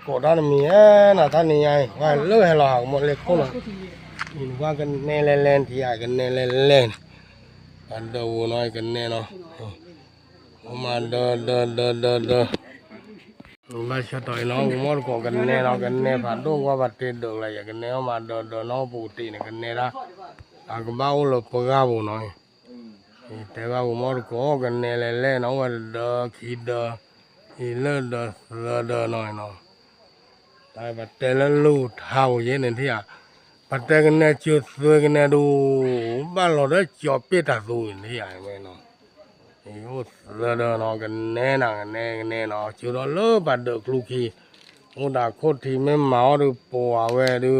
Kodan mía là ta này ai, ngoài lỡ hay là một lệ không là nhìn qua cái nè lên lên thì ai cái nè lên lên, ban đầu nói cái nè nó, mà đờ đờ đờ đờ đờ, là sẽ tới nó cũng mất có cái nè nó cái nè phản đúng qua vật trên đường là cái nè mà đờ đờ nó bù tì này cái nè đó, à cái bao lộc bơ bù nói, thế bao mất có cái nè lên lên nó mà đờ khi đờ, thì lên đờ đờ đờ nói nó. ตายบัดเตลันลูกเทาเย็นเที่ยบัดเตกันเนี่ยจุดซื้อกันเนี่ยดู บ้านเราได้จอบเปิดตาสูเที่อไว้เนาะไอ้โอ้เรือเดินอกันแน่นอนแน่แน่นอนจุดเราเลิกบัดเด็กลูกีมุดาโคตรที่ไม่เมาดูปวาเวดู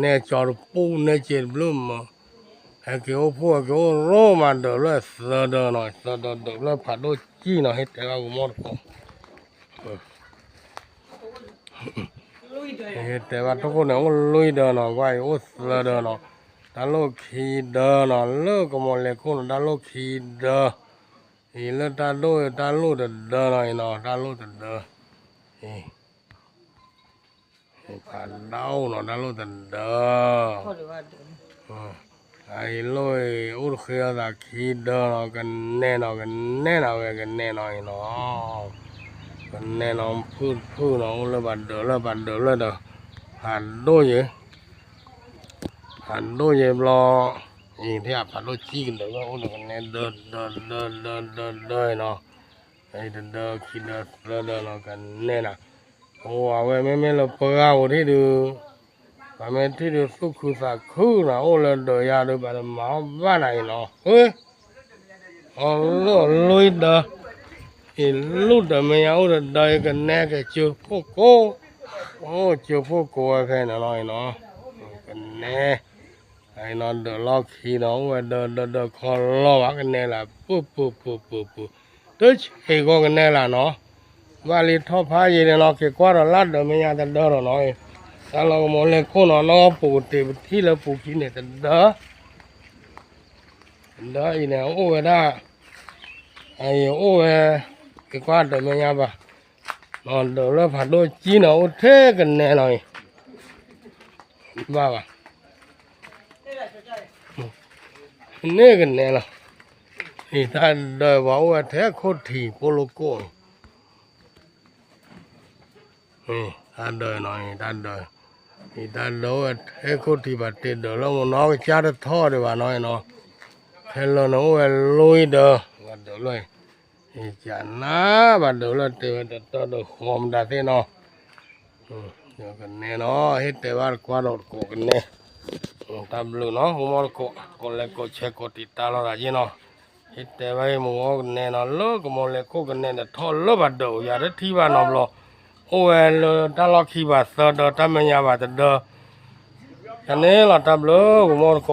แน่จอดปูแน่เจ็ดบลุ่มมาไอ้เกี่ยวพวกเกี่ยวโรมาเดือดเลยเสือเดือดหน่อยเสือเดือดเดือดเลยผัดด้วยจี้หน่อยให้แต่เราหมดก่อนเแต่ว่าทุกคนเนี่ยลุยเดินออกไปอุอ้เลเดินออกดันูลขี่เดินออกเลิกก็มองเลยคนดันูลขี่เดินอีเลิกดันโลดันโลูกิเดินหน่อยเนาะดันโลูกินเดินอีผ่านเด้าเนาะดันโลเดินเดินไอ้ลูยอุสเขียจตขีีเดินออกกันแน่นอนกันแน่นอนกันแน่นอนเนาะมันแน่นอนพื้นพื้นเองระบาดเดือระบาดเดือระเดือผ่านด้วยเยอะผ่านด้วยเยอะรอยีงที่อะผ่านด้วยจี้กันเดือดก็อุ้นกันแน่เดินเดินเดินเดินเดินเดินเนาะไอ้เดินเดินคิดเดินเดินเนาะกันแน่น่ะโอ้เไว้ไม่ไม่เราเปล่าที่ดูทำไมที่ดูสุขุสักคือนะโอ้เราเดือยาดูแบบหมาบ้านไหนเนาะเฮ้ยอ๋อลุยเด้อ luta me yaura dai ka ne ka chu pho ko o chu pho ko ka na lo no ka ne ai no do lo khi no wa do do do kho lo wa ka ne la pu pu pu pu pu to che ko ka ne la no wa li tho pha ye ne lo ke kwa ro la do me ya da do ro no e sa lo mo le ko no no pu te thi la pu ki ne da da da ina o da ai o eh cái qua rồi mẹ nhà bà nó đỡ là phải đôi chi nó thế cần nè này bà bà nè cần nè nào thì ta đời bảo là thế khô thì cô lô cô ừ, ta đời nói ta đời thì ta đâu là thế khô thì bà tiền đỡ lâu nó cái cha nó thọ để bà nói nó thế là nó là lôi đờ và đỡ lôi จันนะบัดเดี๋ยวเราเตะตัดตัวหอมดาเตนอเดี๋ยวกันเน่นอเฮ้เตะว่ากวาดรถโกกันเน่ตามลูเนาะหัวกูคนเล็กกูเช็คกติดตาเราได้ยินเนาะเฮ้เตะว่ามัวกันเน่นอลูกมัวเล็กกกันเน่แต่ทอลูกบัดเดี๋ยวอย่าได้ที่ว่านอมล้อโอ้ยรูตาล็อกขี้บาดเสดทำเมียบาดเดอยันนี้เราทำมลูกมัวก